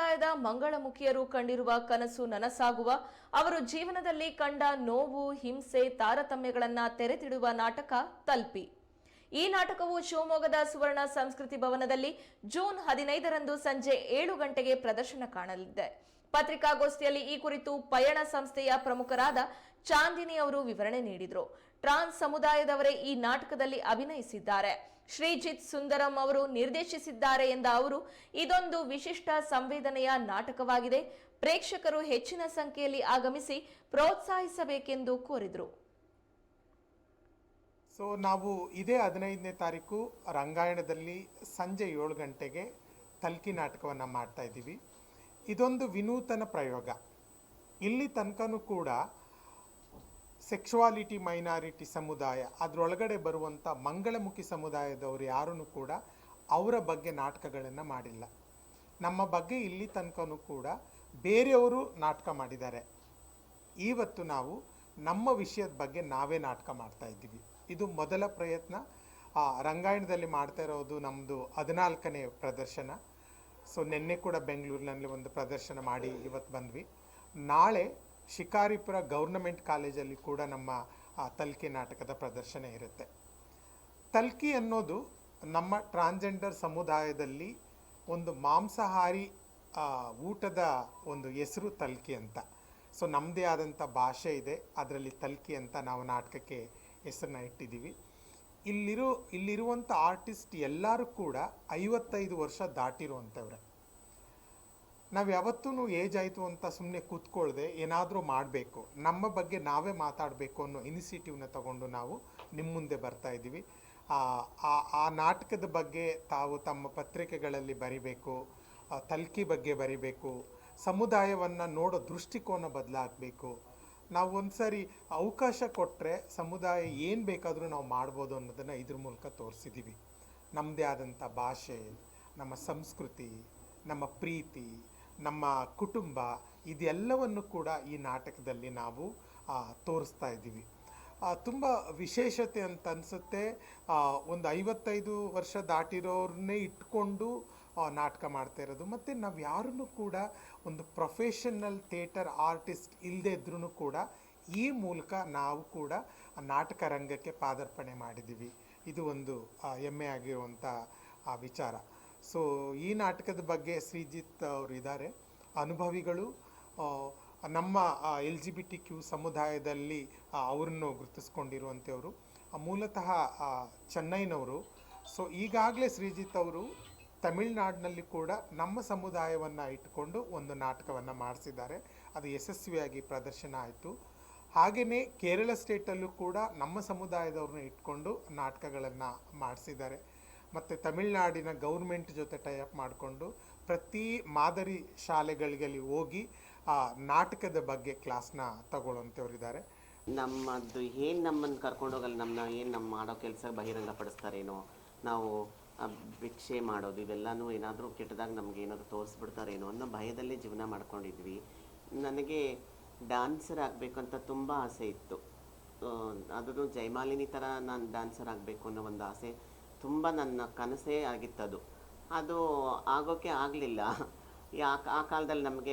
ಸಮುದಾಯದ ಮಂಗಳಮುಖಿಯರು ಕಂಡಿರುವ ಕನಸು ನನಸಾಗುವ, ಅವರು ಜೀವನದಲ್ಲಿ ಕಂಡ ನೋವು, ಹಿಂಸೆ, ತಾರತಮ್ಯಗಳನ್ನ ತೆರೆತಿಡುವ ನಾಟಕ ತಲ್ಪಿ. ಈ ನಾಟಕವು ಶಿವಮೊಗ್ಗದ ಸುವರ್ಣ ಸಂಸ್ಕೃತಿ ಭವನದಲ್ಲಿ ಜೂನ್ ಹದಿನೈದರಂದು ಸಂಜೆ ಏಳು ಗಂಟೆಗೆ ಪ್ರದರ್ಶನ ಕಾಣಲಿದೆ. ಪತ್ರಿಕಾಗೋಷ್ಠಿಯಲ್ಲಿ ಈ ಕುರಿತು ಪಯಣ ಸಂಸ್ಥೆಯ ಪ್ರಮುಖರಾದ ಚಾಂದಿನಿ ಅವರು ವಿವರಣೆ ನೀಡಿದರು. ಟ್ರಾನ್ಸ್ ಸಮುದಾಯದವರೇ ಈ ನಾಟಕದಲ್ಲಿ ಅಭಿನಯಿಸಿದ್ದಾರೆ. ಶ್ರೀಜಿತ್ ಸುಂದರಂ ಅವರು ನಿರ್ದೇಶಿಸಿದ್ದಾರೆ ಎಂದ ಅವರು, ಇದೊಂದು ವಿಶಿಷ್ಟ ಸಂವೇದನೆಯ ನಾಟಕವಾಗಿದೆ. ಪ್ರೇಕ್ಷಕರು ಹೆಚ್ಚಿನ ಸಂಖ್ಯೆಯಲ್ಲಿ ಆಗಮಿಸಿ ಪ್ರೋತ್ಸಾಹಿಸಬೇಕೆಂದು ಕೋರಿದರು. ಸೊ, ನಾವು ಇದೇ ಹದಿನೈದನೇ ತಾರೀಕು ರಂಗಾಯಣದಲ್ಲಿ ಸಂಜೆ ಏಳು ಗಂಟೆಗೆ ತಲ್ಕಿ ನಾಟಕವನ್ನು ಮಾಡ್ತಾ ಇದ್ದೀವಿ. ಇದೊಂದು ವಿನೂತನ ಪ್ರಯೋಗ. ಇಲ್ಲಿ ತನಕನೂ ಕೂಡ ಸೆಕ್ಷುವಾಲಿಟಿ ಮೈನಾರಿಟಿ ಸಮುದಾಯ, ಅದರೊಳಗಡೆ ಬರುವಂಥ ಮಂಗಳಮುಖಿ ಸಮುದಾಯದವರು ಯಾರೂ ಕೂಡ ಅವರ ಬಗ್ಗೆ ನಾಟಕಗಳನ್ನು ಮಾಡಿಲ್ಲ. ನಮ್ಮ ಬಗ್ಗೆ ಇಲ್ಲಿ ತನಕನೂ ಕೂಡ ಬೇರೆಯವರು ನಾಟಕ ಮಾಡಿದ್ದಾರೆ. ಇವತ್ತು ನಾವು ನಮ್ಮ ವಿಷಯದ ಬಗ್ಗೆ ನಾವೇ ನಾಟಕ ಮಾಡ್ತಾ ಇದ್ದೀವಿ. ಇದು ಮೊದಲ ಪ್ರಯತ್ನ. ರಂಗಾಯಣದಲ್ಲಿ ಮಾಡ್ತಾ ಇರೋದು ನಮ್ಮದು ಹದಿನಾಲ್ಕನೇ ಪ್ರದರ್ಶನ. ಸೊ ನಿನ್ನೆ ಕೂಡ ಬೆಂಗಳೂರಿನಲ್ಲಿ ಒಂದು ಪ್ರದರ್ಶನ ಮಾಡಿ ಇವತ್ತು ಬಂದ್ವಿ. ನಾಳೆ ಶಿಕಾರಿಪುರ ಗೌರ್ನಮೆಂಟ್ ಕಾಲೇಜಲ್ಲಿ ಕೂಡ ನಮ್ಮ ತಲ್ಕಿ ನಾಟಕದ ಪ್ರದರ್ಶನ ಇರುತ್ತೆ. ತಲ್ಕಿ ಅನ್ನೋದು ನಮ್ಮ ಟ್ರಾನ್ಸ್ಜೆಂಡರ್ ಸಮುದಾಯದಲ್ಲಿ ಒಂದು ಮಾಂಸಾಹಾರಿ ಊಟದ ಒಂದು ಹೆಸರು ತಲ್ಕಿ ಅಂತ. ಸೊ ನಮ್ಮದೇ ಆದಂಥ ಭಾಷೆ ಇದೆ. ಅದರಲ್ಲಿ ತಲ್ಕಿ ಅಂತ ನಾವು ನಾಟಕಕ್ಕೆ ಹೆಸರನ್ನ ಇಟ್ಟಿದ್ದೀವಿ. ಇಲ್ಲಿರೋ ಇಲ್ಲಿರುವಂಥ ಆರ್ಟಿಸ್ಟ್ ಎಲ್ಲರೂ ಕೂಡ ಐವತ್ತೈದು ವರ್ಷ ದಾಟಿರುವಂಥವ್ರೆ. ನಾವು ಯಾವತ್ತೂ ಏಜ್ ಆಯಿತು ಅಂತ ಸುಮ್ಮನೆ ಕೂತ್ಕೊಳ್ಳದೆ ಏನಾದರೂ ಮಾಡಬೇಕು. ನಮ್ಮ ಬಗ್ಗೆ ನಾವೇ ಮಾತಾಡಬೇಕು ಅನ್ನೋ ಇನಿಷಿಯೇಟಿವ್ನ ತಗೊಂಡು ನಾವು ನಿಮ್ಮ ಮುಂದೆ ಬರ್ತಾ ಇದ್ದೀವಿ. ಆ, ನಾಟಕದ ಬಗ್ಗೆ ತಾವು ತಮ್ಮ ಪತ್ರಿಕೆಗಳಲ್ಲಿ ಬರಿಬೇಕು ತಲ್ಕಿ ಬಗ್ಗೆ ಬರಿಬೇಕು ಸಮುದಾಯವನ್ನು ನೋಡೋ ದೃಷ್ಟಿಕೋನ ಬದಲಾಗಬೇಕು ನಾವು ಒಂದ್ಸರಿ ಅವಕಾಶ ಕೊಟ್ಟರೆ ಸಮುದಾಯ ಏನು ಬೇಕಾದರೂ ನಾವು ಮಾಡ್ಬೋದು ಅನ್ನೋದನ್ನು ಇದ್ರ ಮೂಲಕ ತೋರಿಸಿದ್ದೀವಿ ನಮ್ಮದೇ ಆದಂಥ ಭಾಷೆ, ನಮ್ಮ ಸಂಸ್ಕೃತಿ, ನಮ್ಮ ಪ್ರೀತಿ, ನಮ್ಮ ಕುಟುಂಬ ಇದೆಲ್ಲವನ್ನು ಕೂಡ ಈ ನಾಟಕದಲ್ಲಿ ನಾವು ತೋರಿಸ್ತಾ ಇದ್ದೀವಿ. ತುಂಬ ವಿಶೇಷತೆ ಅಂತ ಅನಿಸುತ್ತೆ. ಒಂದು ಐವತ್ತೈದು ವರ್ಷ ದಾಟಿರೋರನ್ನೇ ಇಟ್ಕೊಂಡು ನಾಟಕ ಮಾಡ್ತಾ ಇರೋದು. ಮತ್ತು ನಾವು ಯಾರನ್ನು ಕೂಡ ಒಂದು ಪ್ರೊಫೆಷನಲ್ ಥಿಯೇಟರ್ ಆರ್ಟಿಸ್ಟ್ ಇಲ್ಲದೇ ಇದ್ರೂ ಕೂಡ ಈ ಮೂಲಕ ನಾವು ಕೂಡ ನಾಟಕ ರಂಗಕ್ಕೆ ಪಾದಾರ್ಪಣೆ ಮಾಡಿದ್ದೀವಿ. ಇದು ಒಂದು ಹೆಮ್ಮೆ ಆಗಿರುವಂಥ ಆ, ವಿಚಾರ. ಸೊ ಈ ನಾಟಕದ ಬಗ್ಗೆ ಶ್ರೀಜಿತ್ ಅವರು ಇದ್ದಾರೆ ಅನುಭವಿಗಳು ನಮ್ಮ L G B T Q ಸಮುದಾಯದಲ್ಲಿ ಅವರನ್ನು ಗುರುತಿಸ್ಕೊಂಡಿರುವಂಥವ್ರು ಮೂಲತಃ ಚೆನ್ನೈನವರು. ಸೊ ಈಗಾಗಲೇ ಶ್ರೀಜಿತ್ ಅವರು ತಮಿಳ್ನಾಡಿನಲ್ಲಿ ಕೂಡ ನಮ್ಮ ಸಮುದಾಯವನ್ನು ಇಟ್ಟುಕೊಂಡು ಒಂದು ನಾಟಕವನ್ನು ಮಾಡಿಸಿದ್ದಾರೆ. ಅದು ಯಶಸ್ವಿಯಾಗಿ ಪ್ರದರ್ಶನ ಆಯಿತು. ಹಾಗೆಯೇ ಕೇರಳ ಸ್ಟೇಟಲ್ಲೂ ಕೂಡ ನಮ್ಮ ಸಮುದಾಯದವ್ರನ್ನ ಇಟ್ಕೊಂಡು ನಾಟಕಗಳನ್ನು ಮಾಡಿಸಿದ್ದಾರೆ. ಮತ್ತು ತಮಿಳ್ನಾಡಿನ ಗೌರ್ಮೆಂಟ್ ಜೊತೆ ಟೈಅಪ್ ಮಾಡಿಕೊಂಡು ಪ್ರತಿ ಮಾದರಿ ಶಾಲೆಗಳಿಗೆ ಹೋಗಿ, ಆ ನಾಟಕದ ಬಗ್ಗೆ ಕ್ಲಾಸ್ನ ತಗೊಳ್ಳೋಂಥವ್ರಿದ್ದಾರೆ ನಮ್ಮದು ಏನು ನಮ್ಮನ್ನು ಕರ್ಕೊಂಡೋಗಲ್ಲ ನಮ್ಮನ್ನ ಏನು ನಮ್ಮ ಮಾಡೋ ಕೆಲಸ ಬಹಿರಂಗಪಡಿಸ್ತಾರೇನೋ ನಾವು ಭಿಕ್ಷೆ ಮಾಡೋದು, ಇವೆಲ್ಲನೂ ಏನಾದರೂ ಕೆಟ್ಟದಾಗ ನಮ್ಗೆ ಏನಾದರೂ ತೋರಿಸ್ಬಿಡ್ತಾರೇನೋ ಅನ್ನೋ ಭಯದಲ್ಲೇ ಜೀವನ ಮಾಡ್ಕೊಂಡಿದ್ವಿ. ನನಗೆ ಡ್ಯಾನ್ಸರ್ ಆಗಬೇಕು ಅಂತ ತುಂಬ ಆಸೆ ಇತ್ತು. ಅದನ್ನು ಜಯಮಾಲಿನಿ ಥರ ನಾನು ಡ್ಯಾನ್ಸರ್ ಆಗಬೇಕು ಅನ್ನೋ ಒಂದು ಆಸೆ ತುಂಬ ನನ್ನ ಕನಸೇ ಆಗಿತ್ತದು. ಅದು ಆಗೋಕ್ಕೆ ಆಗಲಿಲ್ಲ. ಯಾ ಆ ಕಾಲದಲ್ಲಿ ನಮಗೆ